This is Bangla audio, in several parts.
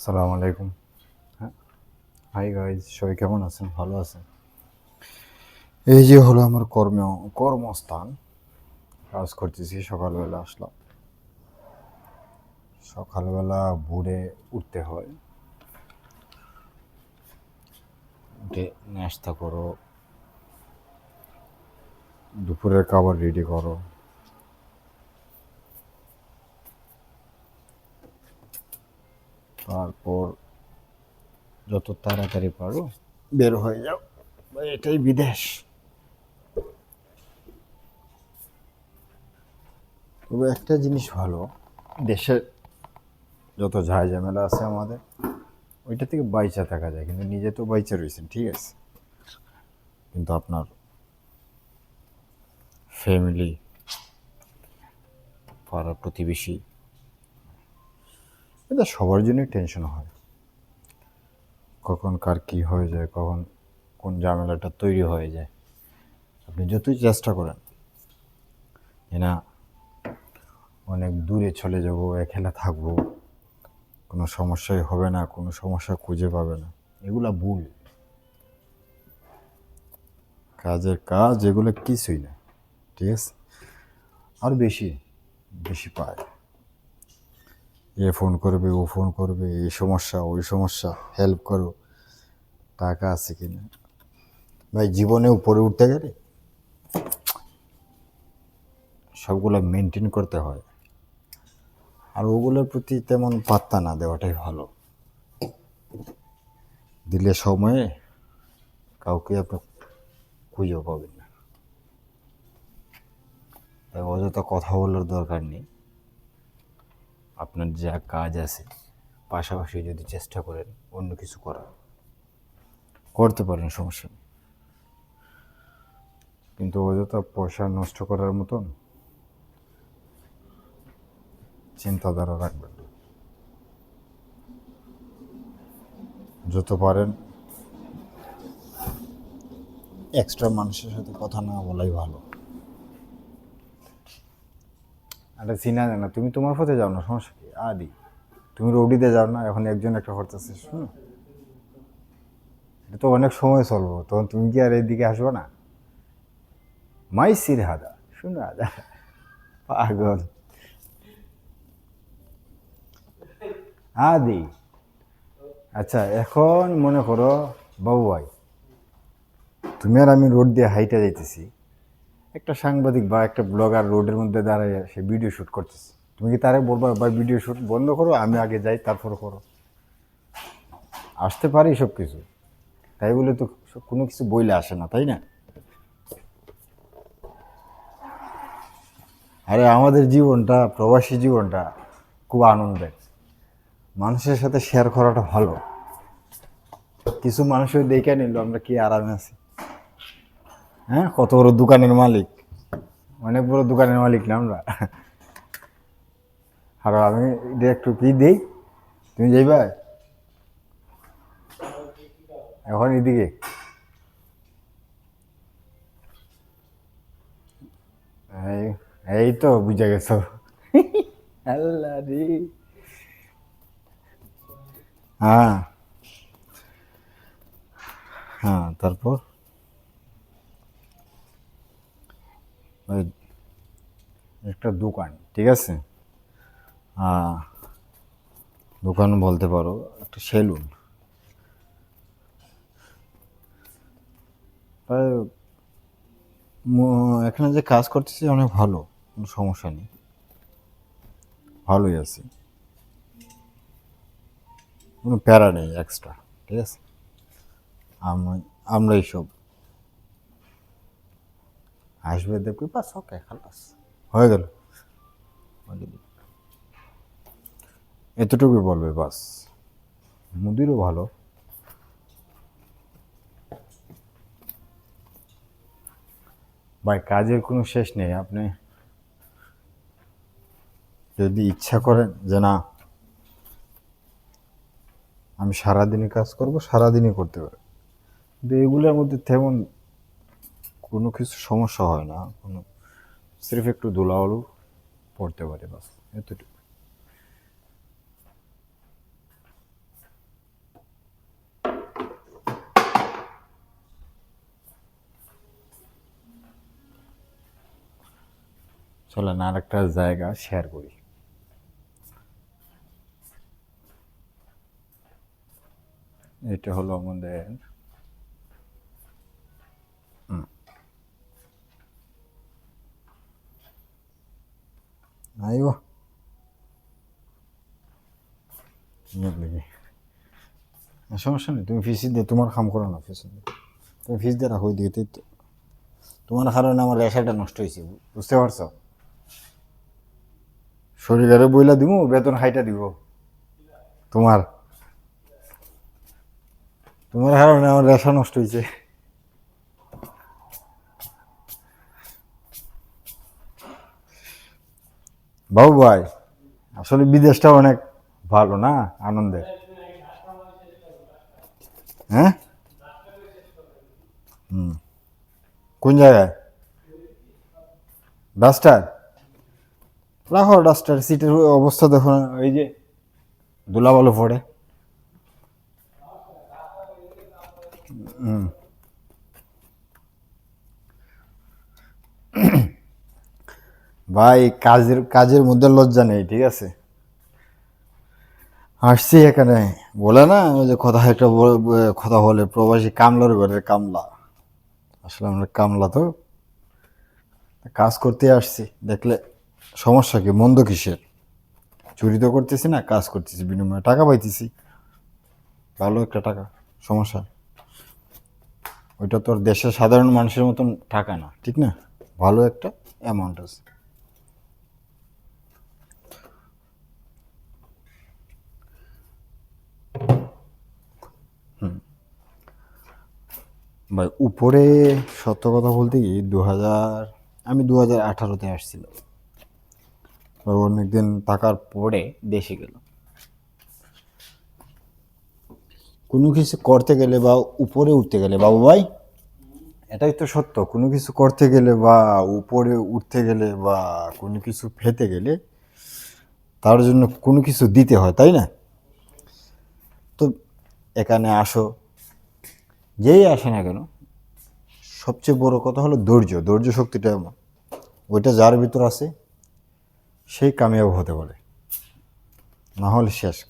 সালাম আলাইকুম। হ্যাঁ? হাই গাইজ সবাই কেমন আছেন? ভালো আছেন? এই যে হলো আমার কর্ম, কর্মস্থান। কাজ করতেছি, সকালবেলা আসলাম। সকালবেলা ভোরে উঠতে হয়। উঠে নাস্তা করো। দুপুরের খাবার রেডি করো। তারপর যত তাড়াতাড়ি পারো। বের হয়ে যাও। এটাই বিদেশ। তবে একটা জিনিস ভালো, দেশের যত ঝাই ঝামেলা আছে আমাদের, ওইটা থেকে বাইচা থাকা যায়, কিন্তু নিজে তো বাইচা রয়েছেন ঠিক আছে? কিন্তু আপনার ফ্যামিলি পাড়া প্রতিবেশী এটা সবার জন্যই টেনশন হয়। কখন কার কী হয়ে যায়, কখন কোন ঝামেলাটা তৈরি হয়ে যায়। আপনি যতই চেষ্টা করেন, যে না, অনেক দূরে চলে যাব, একলা থাকব, কোনো সমস্যাই হবে না, কোনো সমস্যা খুঁজে পাবে না, এগুলা ভুল। কাজের কাজ এগুলো কিছুই না, ঠিক আছে? আর বেশি বেশি পায় এ ফোন করবে, ও ফোন করবে এই সমস্যা ওই সমস্যা হেল্প করো। টাকা আছে কি না? ভাই, জীবনে উপরে উঠতে গেলে সবগুলো মেনটেন করতে হয়। আর ওগুলোর প্রতি তেমন পাত্তা না দেওয়াটাই ভালো। দিলে সময়ে কাউকে আপনি খুঁজেও পাবেন না। তাই অযথা কথা বলার দরকার নেই। আপনার যা কাজ আছে, পাশাপাশি যদি চেষ্টা করেন অন্য কিছু করার। করতে পারেন, সমস্যা কিন্তু অযথা পয়সা নষ্ট করার মতন চিন্তাধারা রাখবেন। যত পারেন এক্সট্রা মানুষের সাথে কথা না বলাই ভালো। আরে চিনা জানা তুমি তোমার পথে যাও না, সমস্যা কি? আদি, তুমি রোডিতে যাও না, এখন একজন একটা করতেছে, শুনো? এটা তো অনেক সময় চলবো, তখন তুমি কি আর এদিকে আসব না? মাই সির হাদা শুনো, আদা, পাগল। আদি আচ্ছা এখন মনে করো, বাবু ভাই, তুমি আর আমি রোড দিয়ে হাইটে যাইতেছি। একটা সাংবাদিক বা একটা ব্লগার রোডের মধ্যে দাঁড়ায় সে ভিডিও শ্যুট করতেছে। তুমি কি তারে বলবা, ভাই ভিডিও শ্যুট বন্ধ করো, আমি আগে যাই, তারপর করো। আসতে পারি সব কিছু। তাই বলে তো কোনো কিছু বইলে আসে না, তাই না? আরে, আমাদের জীবনটা, প্রবাসী জীবনটা খুব আনন্দের। মানুষের সাথে শেয়ার করাটা ভালো। কিছু মানুষের দেখে নিল, আমরা কি আরামে আছি। হ্যাঁ? কত বড় দোকানের মালিক? অনেক বড় দোকানের মালিক না আমরা? আর আমি এটা একটু কি দিই? তুমি যাইবা এখন এদিকে। এই এই তো বুঝে গেছো। আল্লাহ রে। হ্যাঁ। হ্যাঁ তারপর? ওই একটা দোকান, ঠিক আছে? দোকান বলতে পারো, একটা সেলুন। এখানে যে কাজ করতেছি অনেক ভালো, কোনো সমস্যা নেই। ভালোই আছে। কোনো প্যারা নেই এক্সট্রা ঠিক আছে? আমরা আমরাই সব। আসবে দেখবি বাস ওকে খালাস। হয়ে গেল। এতটুকুই বলবে বাস। মুদিরও ভালো। ভাই কাজের কোনো শেষ নেই। আপনি যদি ইচ্ছা করেন যে না আমি সারাদিনই কাজ করব সারাদিনই করতে পারি কিন্তু এগুলোর মধ্যে তেমন কোনো কিছু সমস্যা হয় না। কোনো সির্ফ একটু ধুলা আলু পড়তে পারে বাস, এতটুকু। চলেন আর একটা জায়গা শেয়ার করি। এটা হলো আমাদের লেগে সমস্যা নেই তুমি ফিস দিয়ে তোমার কাম করো না ফিস তুমি ফিস দিয়ে রাখো তো- তোমার কারণে আমার রেশাটা নষ্ট হয়েছে, বুঝতে পারছ? শরীরে বইলা দিব বেতন খাইটা দিব। তোমার। তোমার কারণে আমার রেশা নষ্ট হয়েছে। বাবু ভাই, আসলে বিদেশটা অনেক ভালো না, আনন্দের? হ্যাঁ? হুম। কোন জায়গায়? ডাস্টার? রাখো ডাস্টার, সিটের অবস্থা দেখো এই যে ধুলা ভালো পড়ে। হুম। ভাই, কাজের কাজের মধ্যে লজ্জা নেই, ঠিক আছে? আসছি এখানে। বলে না, ওই যে কথা একটা কথা বলে, প্রবাসী কামলার ঘরের কামলা। আসলে আমরা কামলা তো। কাজ করতে আসছি, দেখলে সমস্যা কি, মন্দ কিসের? চুরি তো করতেছি না, কাজ করতেছি, বিনিময়ে টাকা পাইতেছি। ভালো একটা টাকা, সমস্যা। ওইটা তোর দেশের সাধারণ মানুষের মতন টাকা না, ঠিক না? ভালো একটা অ্যামাউন্ট আছে। ভাই, উপরে সত্য কথা বলতে কি দু হাজার আমি দু হাজার আঠারোতে আসছিলাম অনেকদিন থাকার পরে দেশে গেলাম কোনো কিছু করতে গেলে বা উপরে উঠতে গেলে, বাবু ভাই, এটাই তো সত্য, কোনো কিছু করতে গেলে বা উপরে উঠতে গেলে বা কোনো কিছু ফেতে গেলে তার জন্য কোনো কিছু দিতে হয়, তাই না? তো এখানে আসো যেই আসে না কেন? সবচেয়ে বড় কথা হলো ধৈর্য। ধৈর্য শক্তিটা এমন। ওইটা যার ভিতর আছে, সেই কামিয়াব হতে পারে। না হলে শেষ।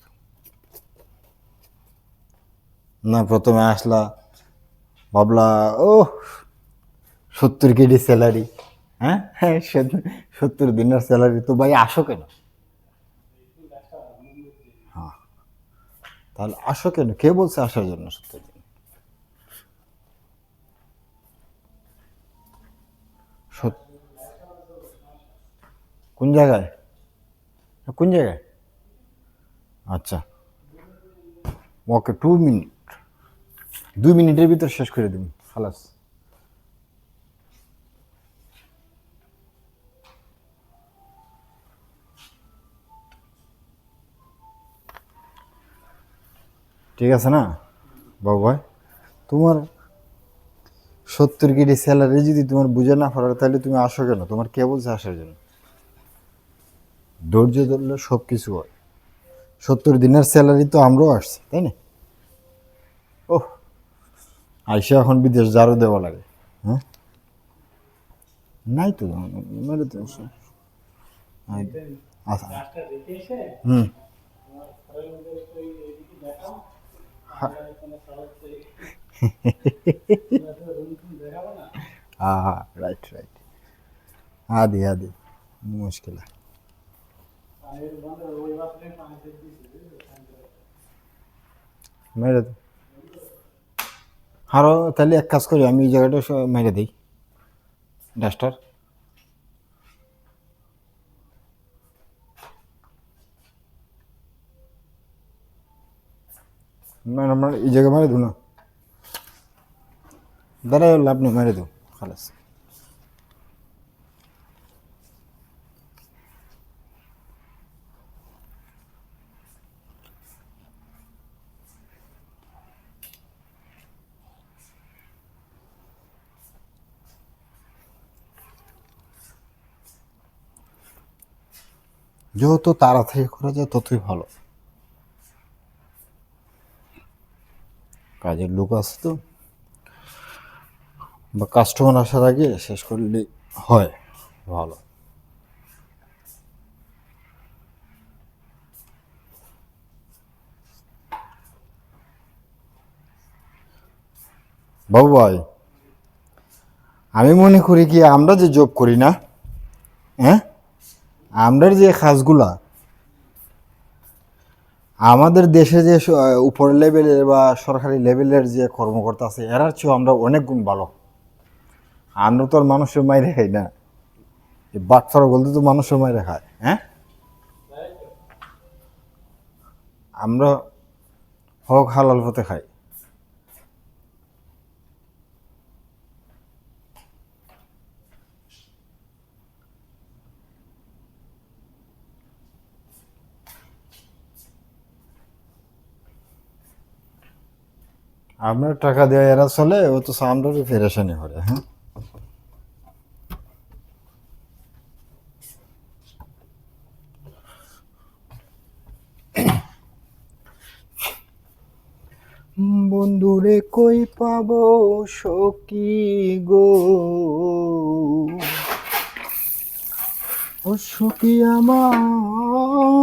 না, প্রথমে আসলা, ভাবলা ও সত্তর কেজি স্যালারি। হ্যাঁ? হ্যাঁ সত- সত্তর দিনের স্যালারি। তো ভাই, আসো কেন? হ্যাঁ। তাহলে আসো কেন? কে বলছে আসার জন্য সত্তর দিন সত- কোন জায়গায়? কোন জায়গায়? আচ্ছা। ওকে টু মিনিট দুই মিনিটের ভিতর শেষ করে দিন খালাস। ঠিক আছে না, বাবু ভাই? তোমার সত্তর কেজি স্যালারি যদি তোমার বুঝে না পারো, তাহলে তুমি আসো কেন? তোমার কে বলছে আসার জন্য? ধৈর্য ধরলে সব কিছু হয়। সত্তর দিনের স্যালারি তো আমরাও আসছি, তাই না? ও আইসা এখন বিদেশ যারও দেওয়া লাগে হ্যাঁ? নাই তো, মেরে তো আচ্ছা। হুম। হ্যাঁ রাইট রাইট আদি আদি, মুশকিল। মেরে দে। আরও তাহলে এক কাজ করি, আমি এই জায়গাটা মেরে দিই। ডাস্টার। মানে আমার এই জায়গায় মেরে দু না। দাঁড়াই লাভ নেই, মেরে দো, খালাস। যত তাড়াতাড়ি করা যায় ততই ভালো। কাজের লোক আছে তো। বা কাস্টমার আসার আগে শেষ করলে হয়, ভালো। বাবু ভাই, আমি মনে করি কি আমরা যে জব করি না হ্যাঁ? আমরা যে কাজগুলা, আমাদের দেশে যে উপরের লেভেলের বা সরকারি লেভেলের যে কর্মকর্তা আছে এরার চেয়েও আমরা অনেক গুণ ভালো। আমরা তো আর মানুষের মাইরে খাই না। বাটফারা বলতে তো মানুষের মাইরে খায় হ্যাঁ? আমরা হক হালাল পথে খাই। আমরা টাকা দেওয়া এরা চলে, ও তো সামনে ফেরেশানি করে হ্যাঁ? বন্ধুরে কই পাব সকি গো? ও সখী আমার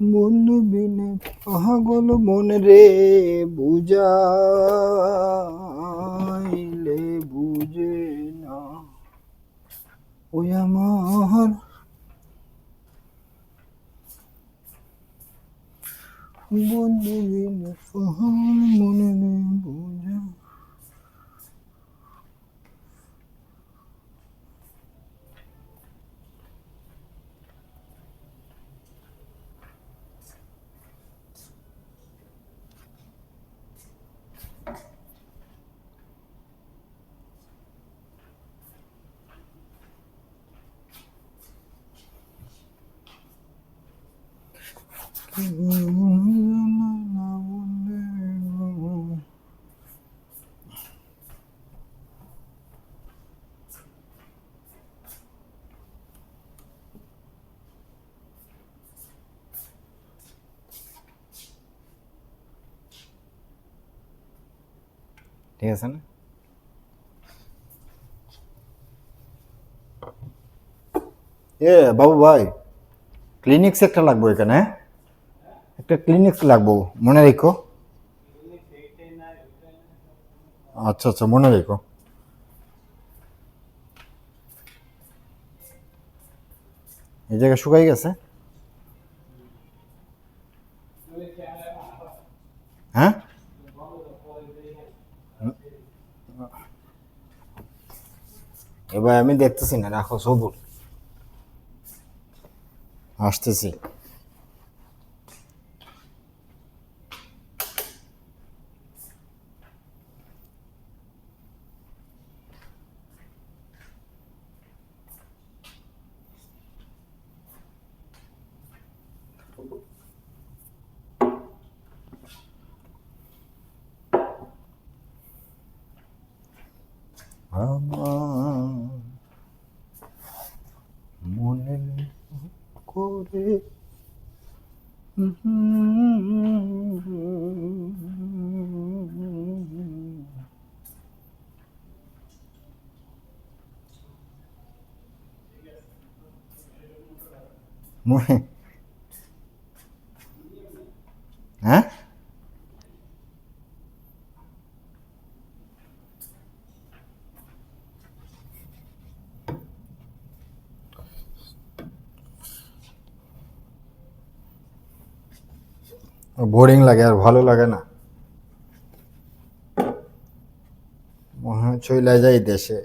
বন্ধু বিনে পাগল মন রে বুঝাইলে বুঝে না। ওই আমার বন্ধু বিনে পাগল মনে রে বুঝা ঠিক আছে না এ বাবু ভাই ক্লিনিক্স একটা লাগবো এখানে হ্যাঁ? একটা ক্লিনিক্স লাগবো, মনে রেখো। আচ্ছা আচ্ছা মনে রেখো। এই জায়গা শুকাই গেছে? হ্যাঁ? এবার আমি দেখতেছি না, রাখো সবুর আসতেছি আমার মনে করে মনে হ্যাঁ বোরিং লাগে আর ভালো লাগে না। মনে হয় চলে যাই দেশে।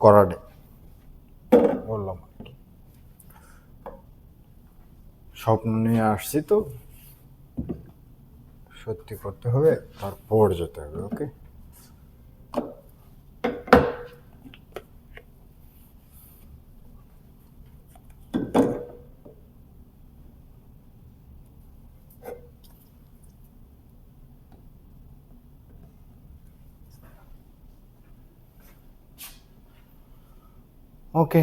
করাডে বললাম আর কি। স্বপ্ন নিয়ে আসছি তো। সত্যি করতে হবে তারপর যেতে হবে ওকে? ওকে।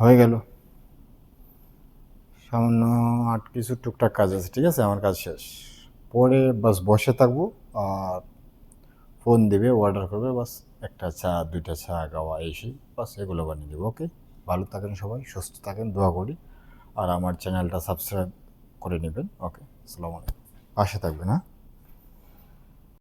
হয়ে গেল। সামান্য আট কিছু টুকটাক কাজ আছে, ঠিক আছে? আমার কাজ শেষ। পরে বাস বসে থাকব আর ফোন দেবে অর্ডার করবে, বাস একটা চা, দুইটা চা গাওয়া এসে বাস এগুলো বানিয়ে দেবো ওকে ভালো থাকেন সবাই, সুস্থ থাকেন, দোয়া করি। আর আমার চ্যানেলটা সাবস্ক্রাইব করে নেবেন ওকে আসসালামু আলাইকুম। পাশে থাকবেন হ্যাঁ?